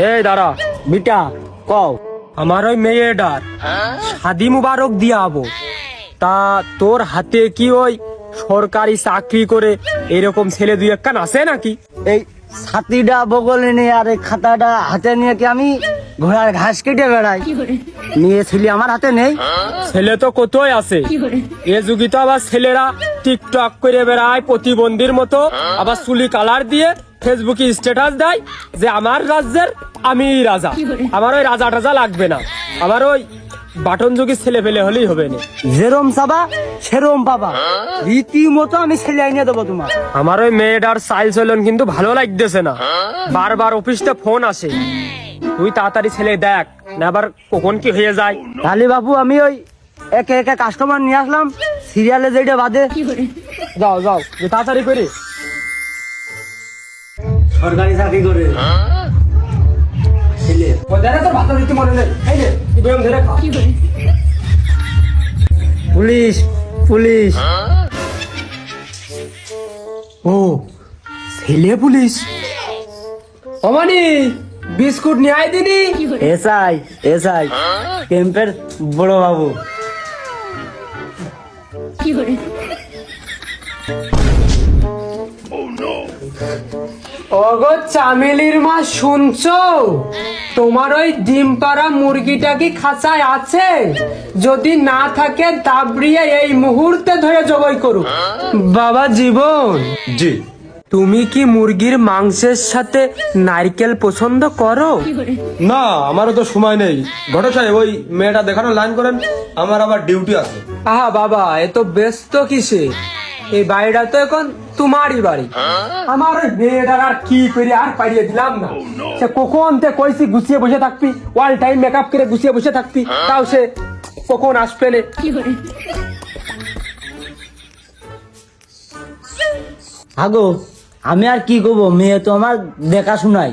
এই দাঁড়া বিটা কও। আমার ওই মেয়েটার শাদি মুবারক দিয়াবো তা তোর হাতে কি ওই সরকারি চাকরি করে এরকম ছেলে দুই একখান আছে নাকি? এই ছাতিটা বগলে নিয়ে আর এই খাতাটা হাতে নিয়ে কি আমি ঘোড়ার ঘাস কেটে বেড়াই? নিয়ে ছেলে আমার হাতে নেই। ছেলে তো কতই আছে? এ যুগে তো আবার ছেলেরা টিকটক করে বেড়ায় প্রতিবন্ধীর মতো। আবার চুলি কালার দিয়ে ফেসবুকে স্ট্যাটাস দেয় যে আমার রাজ্যের আমি রাজা। আমার ওই রাজা টাজা লাগবে না। আমার ওই বাটন যুগের ছেলে পেলে হলেই হবে না। যেরম চাবা সেরম পাবা। রীতিমতো আমি ছেলে আইনে দেবো তোমার আমার ওই মেয়েটার চাইল চলন কিন্তু ভালো লাগতেছে না। বারবার অফিসটা ফোন আসে। তুই তাড়াতাড়ি ছেলে দেখ না আবার কখন কি হয়ে যায়। তাহলে বাবু আমি ওই একে একে কাস্টমার নিয়ে আসলাম। সিরিয়ালে যেটা বাদে। যাও যাও। তাড়াতাড়ি করে সরকারি চাকরি করে। ছেলে ওদের তো ভাত দিতে মনে নেই। এই নে, ধরে খা। Police police. ও ছেলে পুলিশ? অমানি বিস্কুট নিয়ে আয় দিনি এসআই এসআই ক্যাম্পের বড় বাবু ওগো চামেলির মা শুনছো? তোমার ওই ডিম পাড়া মুরগিটা কি খাঁচায় আছে? যদি না থাকে দাবড়িয়ে এই মুহূর্তে ধরে জবাই বাবা জীবন জি। তুমি কি মুরগির মাংসের সাথে নারকেল পছন্দ করো? না আমারও তো সময় নেই। ঘটক সাহেব ওই মেয়েটা দেখানো লাইন করেন আমার আবার ডিউটি আছে। আহা বাবা এত ব্যস্ত কিসে? এই বাড়িটা তো এখন তোমারই বাড়ি। আমার ওই মেয়েটার আর কি করে আর পাইয়ে দিলাম না। সে কখন তে কইছি গুছিয়ে বসে থাকবি? ওয়াল টাইম মেকআপ করে গুছিয়ে বসে থাকবি। তাও সে কখন আসবে নে। আগো আমি আর কি করব? মেয়ে তো আমার দেখাশোনাই।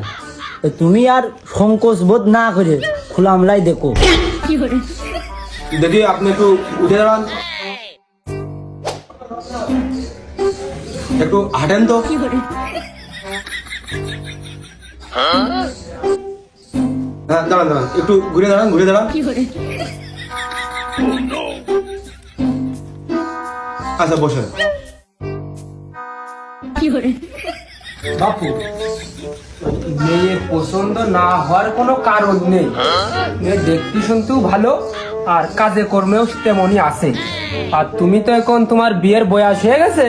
তো তুমি আর সংকোচ বোধ না করে খোলামলাই দেখো। দেখি আপনি একটু উঠে দাঁড়ান। একটু হাঁটেন তো। হ্যাঁ দাঁড়ান দাঁড়ান একটু ঘুরে দাঁড়ান ঘুরে দাঁড়ান। আচ্ছা বসেন। বাপু মেয়ে পছন্দ না হওয়ার কোনো কারণ নেই। মেয়ে দেখতে শুনতেও ভালো আর কাজে কর্মেও তেমনই আছে। আর তুমি তো এখন তোমার বিয়ের বয়স হয়ে গেছে।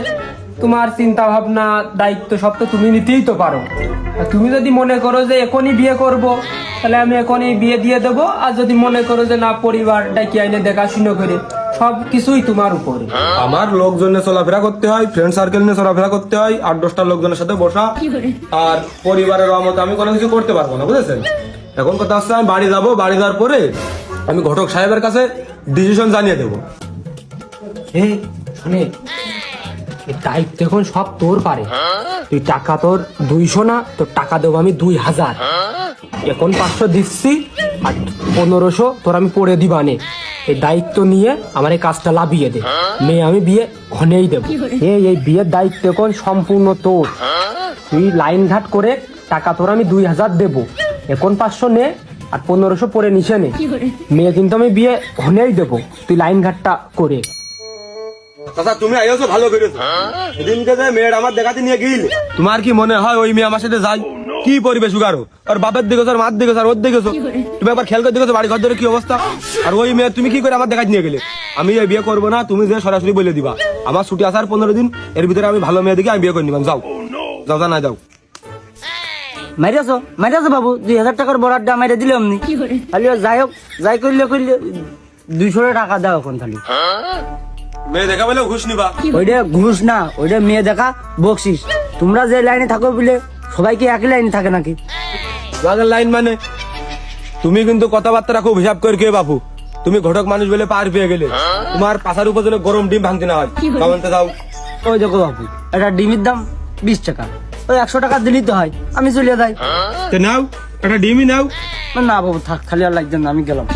তোমার চিন্তা ভাবনা দায়িত্ব সব তো তুমি নিতেই তো পারো। আর তুমি যদি মনে করো যে এখনই বিয়ে করব তাহলে আমি এখনই বিয়ে দিয়ে দেবো আর যদি মনে করো যে না পরিবার ডাকি আইনে দেখাশুনো করে সব কিছুই তোমার উপরে। আমার লোকজনের চলাফেরা করতে হয় ফ্রেন্ড সার্কেল নিয়ে চলাফেরা করতে হয় আট দশটা লোকজনের সাথে বসা আর পরিবারের রহমত আমি কোনো কিছু করতে পারব না বুঝেছেন? এখন কথা হচ্ছে আমি বাড়ি যাব বাড়ি যাওয়ার পরে আমি ঘটক সাহেবের কাছে ডিসিশন জানিয়ে দেবো। এই শোনে দায়িত্ব এখন সব তোর পারে। তুই টাকা তোর দুইশো না তোর টাকা দেবো আমি দুই হাজার। এখন পাঁচশো দিচ্ছি আর পনেরোশো তোর আমি পড়ে দিবানে। এই দায়িত্ব নিয়ে আমার এই কাজটা লাভিয়ে দে। মেয়ে আমি বিয়ে ঘনেই দেবো। এই এই বিয়ের দায়িত্ব এখন সম্পূর্ণ তোর। তুই লাইন ঘাট করে টাকা তোর আমি দুই হাজার দেবো। এখন পাঁচশো নে আর পনেরোশো পরে নিচে নে। মেয়ে কিন্তু আমি বিয়ে ঘনেই দেবো। তুই লাইন ঘাটটা করে। চাচা তুমি আইছো ভালো করেছ সেদিনকে যে মেয়ের আমার দেখাতে নিয়ে গিল তোমার কি মনে হয় ওই মেয়ে আমার সাথে যাই কি পরিবেশ উগারো? আর বাপের দিকে আর মার দিকে আর ওর দিকে তুমি একবার খেয়াল করে দেখেছ বাড়ি ঘর ধরে কি অবস্থা। আর ওই মেয়ে তুমি কি করে আমার দেখাতে নিয়ে গেলে? আমি এই বিয়ে করব না তুমি যে সরাসরি বলে দিবা। আমার ছুটি আসার পনেরো দিন এর ভিতরে আমি ভালো মেয়ে দিকে আমি বিয়ে করে নিবাম। যাও। যাও যা না যাও। মাইরাছো মাইরাছো বাবু দুই হাজার টাকার বরাদ্দা মাইরে দিলে অমনি খালি যাই হোক যাই করলে করলে দুইশো টাকা দাও এখন খালি। মেয়ে দেখা বলে ঘুষ নিবা। ওইটা ঘুষ না ওইটা মেয়ে দেখা বকশিস। তোমরা যে লাইনে থাকো বলে সবাই কি একই লাইনে থাকে নাকি? তোমাদের লাইন মানে তুমি কিন্তু কথাবার্তা খুব হিসাব করে কে বাপু? তুমি ঘটক মানুষ বলে পার পেয়ে গেলে। তোমার পাশার উপর যেন গরম ডিম ভাঙতে না হয়। দাও ওই দেখো বাবু একটা ডিমের দাম বিশ টাকা। ওই একশো টাকা দিলেই তো হয় আমি চলে যাই। তো নাও একটা ডিমই নাও। না বাবু থাক খালি আর লাগছে না আমি গেলাম।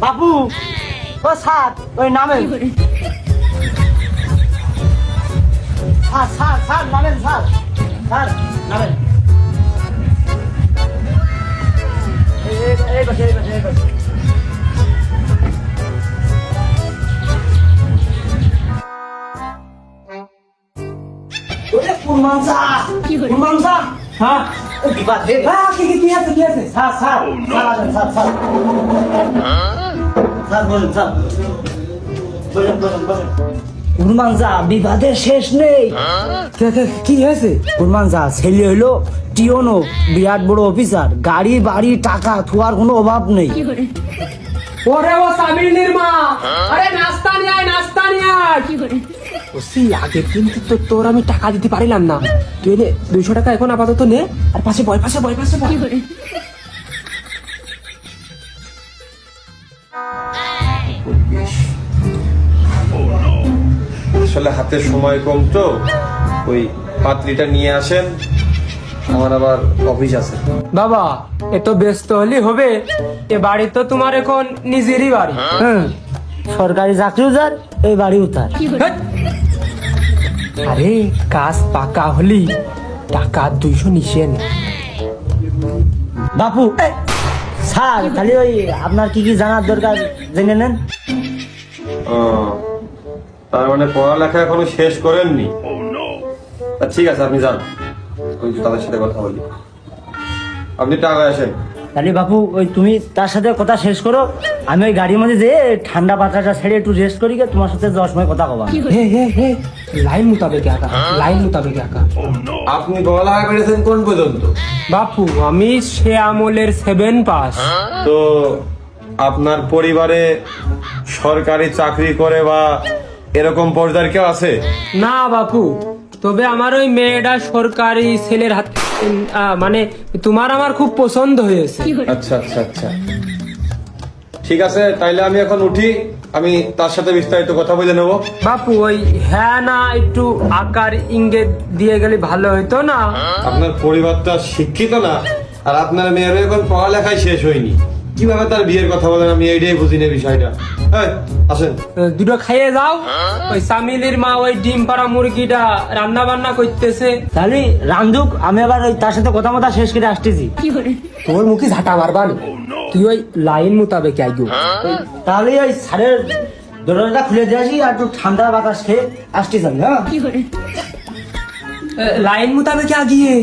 বাবু ও সাত ওই নামে স্যার স্যার স্যার নামেন স্যার। স্যার নামেন। এই পাশে এই পাশে এই স্যার হ্যাঁ? বিবাদ। হে হ্যাঁ, কি কি কি আছে কি আছে? Sir sir sir sir sir. Sir sir. বলুন বলুন বলুন। কুরমান স্যার বিবাদের শেষ নেই। কে- হয়েছে? ছেলে হইল টিওনো বিরাট বড় অফিসার। গাড়ি বাড়ি টাকা থুয়ার কোনো অভাব নেই। ওরে ও সামিনের মা আরে নাস্তা নিয়ে আয় নাস্তা নিয়ে আয়! ওসি আগে কিন্তু তো তোর আমি টাকা দিতে পারিলাম না। তুই নে দুইশো টাকা এখন আপাতত নে আর পাশে বয় পাশে বয় পাশে বয়। আসলে হাতে সময় কম তো ওই পাত্রীটা নিয়ে আসেন আমার আবার অফিস আছে। বাবা এত ব্যস্ত হলে হবে। এ বাড়ি তো তোমার এখন নিজেরই বাড়ি। হ্যাঁ সরকারি চাকরি উজার এই বাড়ি উতার হেৎ। আরে কাজ পাকা হলি টাকা দুইশো নিশে বাপু স্যার খালি ওই আপনার কি কি জানার দরকার জেনে নেন? ও, তার মানে পড়ালেখা এখনও শেষ করেননি? তা ঠিক আছে আপনি যান। ওই তাদের সাথে কথা বলি। আপনি টাকা আসেন। তাহলে বাপু ওই তুমি তার সাথে কথা শেষ করো। আমি ওই গাড়ির মধ্যে যেয়ে ঠান্ডা পাতাটা ছেড়ে একটু রেস্ট করি গে, তোমার সাথে যাওয়ার সময় কথা কবা। হে হে হে লাইন মোতাবেক আঁকা লাইন মোতাবেক আঁকা আপনি পড়ালেখা করেছেন কোন পর্যন্ত? বাপু আমি সে আমলের সেভেন পাস তো আপনার পরিবারে সরকারি চাকরি করে বা এরকম পর্যায়ের কেউ আছে? না বাপু তবে আমার ওই মেয়েটা সরকারি ছেলের হাত মানে তোমার আমার খুব পছন্দ হয়েছে। আচ্ছা আচ্ছা আচ্ছা। ঠিক আছে তাইলে আমি এখন উঠি। আমি তার সাথে বিস্তারিত কথা বলে নেব। বাপু ওই হ্যাঁ না একটু আকার ইঙ্গিত দিয়ে গেলে ভালো হতো না? আপনার পরিবারটা শিক্ষিত না আর আপনার মেয়ের এখন পড়ালেখাই শেষ হয়নি। কীভাবে তার বিয়ের কথা বলেন? আমি এইটাই বুঝি না বিষয়টা। এই, আসেন। দুটো খাইয়ে যাও। ওই সামিলির মা ওই ডিম পাড়া মুরগিটা রান্না বান্না করতেছে। তাহলে রামদুক আমি আবার ওই তার সাথে কথা মতো শেষ করে আসতেছি। তোর মুখে ঝাঁটা মারবা না তুই ওই লাইন মোতাবেক আইগো। তাহলে ওই সারের দরজাটা খুলে দিয়ে আসি আর একটু ঠান্ডা বাতাস খেয়ে আসতেছি আমি, হ্যাঁ? লাইন মোতাবেক আগিয়ে।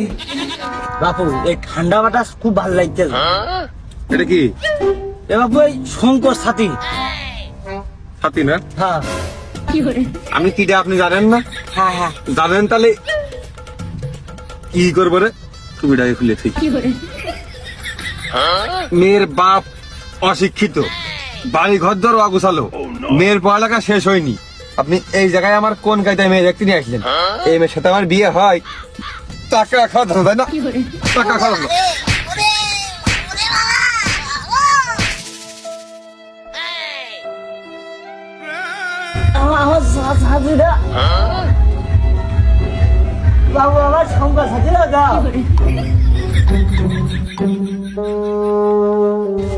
বাপু এই ঠান্ডা বাতাস খুব ভালো লাগতেছে। এটা কি? এ বাপু এই শঙ্কর সাথী হাতি না? হ্যাঁ। আমি কিটা আপনি জানেন না? হ্যাঁ হ্যাঁ। জানেন তাহলে কি করব রে? ছবিটাকে খুলে ঠিক। মেয়ের বাপ অশিক্ষিত। বাড়ি ঘর ধর অগুছালো। মেয়ের পড়ালেখা শেষ হয়নি। আপনি এই জায়গায় আমার কোন কায়দায় মেয়ে দেখতে নিয়ে আসলেন? এই মেয়ের সাথে আমার বিয়ে হয়। টাকা খাওয়া ধরো তাই না? টাকা খাওয়া ধরো। আমার আমার সা- সাথীরা বাবু আমার শঙ্কর সাথীরা দাও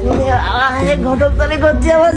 তুমি ঘটক করছি আমার